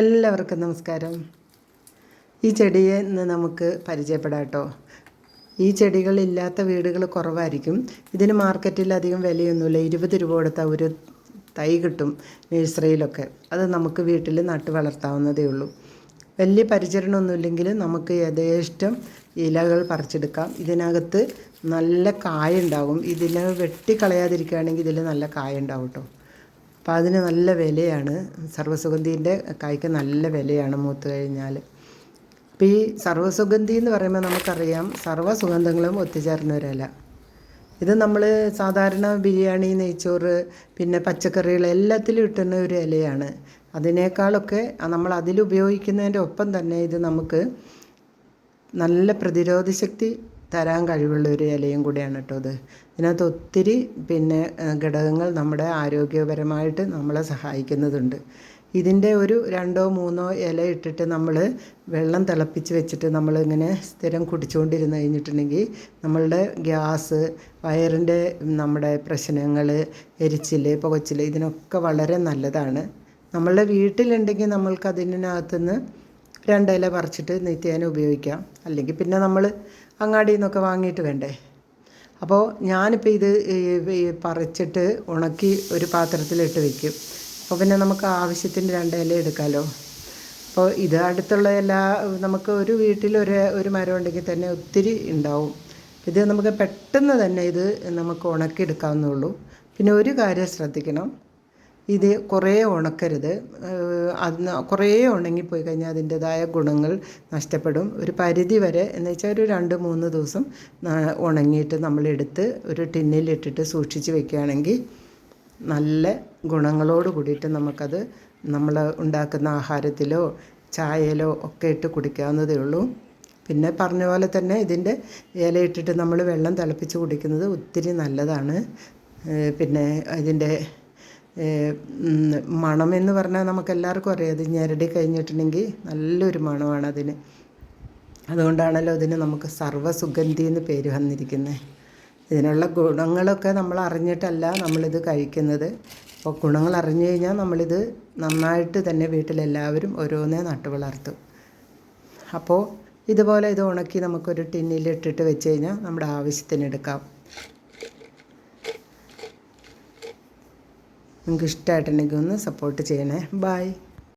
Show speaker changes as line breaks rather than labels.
എല്ലാവർക്കും നമസ്കാരം. ഈ ചെടിയെ ഇന്ന് നമുക്ക് പരിചയപ്പെടാട്ടോ. ഈ ചെടികളില്ലാത്ത വീടുകൾ കുറവായിരിക്കും. ഇതിന് മാർക്കറ്റിൽ അധികം വിലയൊന്നുമില്ല. ഇരുപത് രൂപ കൊടുത്താൽ ഒരു തൈ കിട്ടും നഴ്സറിയിലൊക്കെ. അത് നമുക്ക് വീട്ടിൽ നട്ട് വളർത്താവുന്നതേ ഉള്ളൂ. വലിയ പരിചരണമൊന്നുമില്ലെങ്കിൽ നമുക്ക് യഥേഷ്ടം ഇലകൾ പറിച്ചെടുക്കാം. ഇതിനകത്ത് നല്ല കായ ഉണ്ടാകും. ഇതിനെ വെട്ടിക്കളയാതിരിക്കുകയാണെങ്കിൽ ഇതിൽ നല്ല കായുണ്ടാവും കേട്ടോ. അപ്പോൾ അതിന് നല്ല വിലയാണ്. സർവസുഗന്ധീന്റെ കായ്ക്ക് നല്ല വിലയാണ് മൂത്ത് കഴിഞ്ഞാൽ അപ്പോൾ ഈ സർവസുഗന്ധി എന്ന് പറയുമ്പോൾ നമുക്കറിയാം സർവസുഗന്ധങ്ങളും ഒത്തുചേർന്നവരല്ല ഇത് നമ്മൾ സാധാരണ ബിരിയാണി നെയ്ച്ചോറ് പിന്നെ പച്ചക്കറികൾ എല്ലാത്തിലും ഇട്ടുന്ന ഒരു ഇലയാണ്. അതിനേക്കാളൊക്കെ നമ്മൾ അതിൽ ഉപയോഗിക്കുന്നതിന്റെ ഒപ്പം തന്നെ ഇത് നമുക്ക് നല്ല പ്രതിരോധ ശക്തി തരാൻ കഴിവുള്ള ഒരു ഇലയും കൂടിയാണ് കേട്ടോ ഇത്. ഇതിനകത്ത് ഒത്തിരി പിന്നെ ഘടകങ്ങൾ നമ്മുടെ ആരോഗ്യപരമായിട്ട് നമ്മളെ സഹായിക്കുന്നതുണ്ട്. ഇതിന്റെ ഒരു രണ്ടോ മൂന്നോ ഇല ഇട്ടിട്ട് നമ്മൾ വെള്ളം തിളപ്പിച്ച് വെച്ചിട്ട് നമ്മളിങ്ങനെ സ്ഥിരം കുടിച്ചുകൊണ്ടിരുന്ന് കഴിഞ്ഞിട്ടുണ്ടെങ്കിൽ നമ്മളുടെ ഗ്യാസ് വയറിന്റെ നമ്മുടെ പ്രശ്നങ്ങൾ എരിച്ചിൽ പുകച്ചിൽ ഇതിനൊക്കെ വളരെ നല്ലതാണ്. നമ്മളുടെ വീട്ടിലുണ്ടെങ്കിൽ നമ്മൾക്ക് അതിനകത്തുനിന്ന് രണ്ടില പറിച്ചിട്ട് നിത്യേന ഉപയോഗിക്കാം. അല്ലെങ്കിൽ പിന്നെ നമ്മൾ അങ്ങാടിയിൽ നിന്നൊക്കെ വാങ്ങിയിട്ട് വേണ്ടേ? അപ്പോൾ ഞാനിപ്പോൾ ഇത് പറിച്ചിട്ട് ഉണക്കി ഒരു പാത്രത്തിലിട്ട് വെക്കും. അപ്പോൾ പിന്നെ നമുക്ക് ആവശ്യത്തിന് രണ്ട് ഇല എടുക്കാമല്ലോ അപ്പോൾ ഇത് അടുത്തുള്ള എല്ലാ നമുക്ക് ഒരു വീട്ടിൽ ഒരു ഒരു മരം ഉണ്ടെങ്കിൽ തന്നെ ഒത്തിരി ഉണ്ടാവും. ഇത് നമുക്ക് പെട്ടെന്ന് തന്നെ ഇത് നമുക്ക് ഉണക്കിയെടുക്കാവുന്നുള്ളൂ പിന്നെ ഒരു കാര്യം ശ്രദ്ധിക്കണം. ഇത് കുറേ ഉണക്കരുത്. അത് കുറേ ഉണങ്ങിപ്പോയി കഴിഞ്ഞാൽ അതിന്റെതായ ഗുണങ്ങൾ നഷ്ടപ്പെടും. ഒരു പരിധി വരെ എന്ന് വെച്ചാൽ ഒരു രണ്ട് മൂന്ന് ദിവസം ഉണങ്ങിയിട്ട് നമ്മളെടുത്ത് ഒരു ടിന്നിലിട്ടിട്ട് സൂക്ഷിച്ച് വെക്കുകയാണെങ്കിൽ നല്ല ഗുണങ്ങളോട് കൂടിയിട്ട് നമുക്കത് നമ്മൾ ഉണ്ടാക്കുന്ന ആഹാരത്തിലോ ചായയിലോ ഒക്കെ ഇട്ട് കുടിക്കാവുന്നതേ ഉള്ളൂ. പിന്നെ പറഞ്ഞ പോലെ തന്നെ ഇതിന്റെ ഇലയിട്ടിട്ട് നമ്മൾ വെള്ളം തിളപ്പിച്ച് കുടിക്കുന്നത് ഒത്തിരി നല്ലതാണ്. പിന്നെ ഇതിന്റെ മണമെന്ന് പറഞ്ഞാൽ നമുക്കെല്ലാവർക്കും അറിയാം. അത് ഞെരടി കഴിഞ്ഞിട്ടുണ്ടെങ്കിൽ നല്ലൊരു മണമാണ് അതിന്. അതുകൊണ്ടാണല്ലോ അതിന് നമുക്ക് സർവസുഗന്ധി എന്ന് പേര് വന്നിരിക്കുന്നത്. ഇതിനുള്ള ഗുണങ്ങളൊക്കെ നമ്മൾ അറിഞ്ഞിട്ടല്ല നമ്മളിത് കഴിക്കുന്നത്. അപ്പോൾ ഗുണങ്ങൾ അറിഞ്ഞു കഴിഞ്ഞാൽ നമ്മളിത് നന്നായിട്ട് തന്നെ വീട്ടിലെല്ലാവരും ഓരോന്നേ നട്ടു വളർത്തും. അപ്പോൾ ഇതുപോലെ ഇത് ഉണക്കി നമുക്കൊരു ടിന്നിലിട്ടിട്ട് വെച്ച് കഴിഞ്ഞാൽ നമ്മുടെ ആവശ്യത്തിന് എടുക്കാം നിങ്ങൾക്ക് ഇഷ്ടമായിട്ടുണ്ടെങ്കിൽ ഒന്ന് സപ്പോർട്ട് ചെയ്യണേ. ബായ്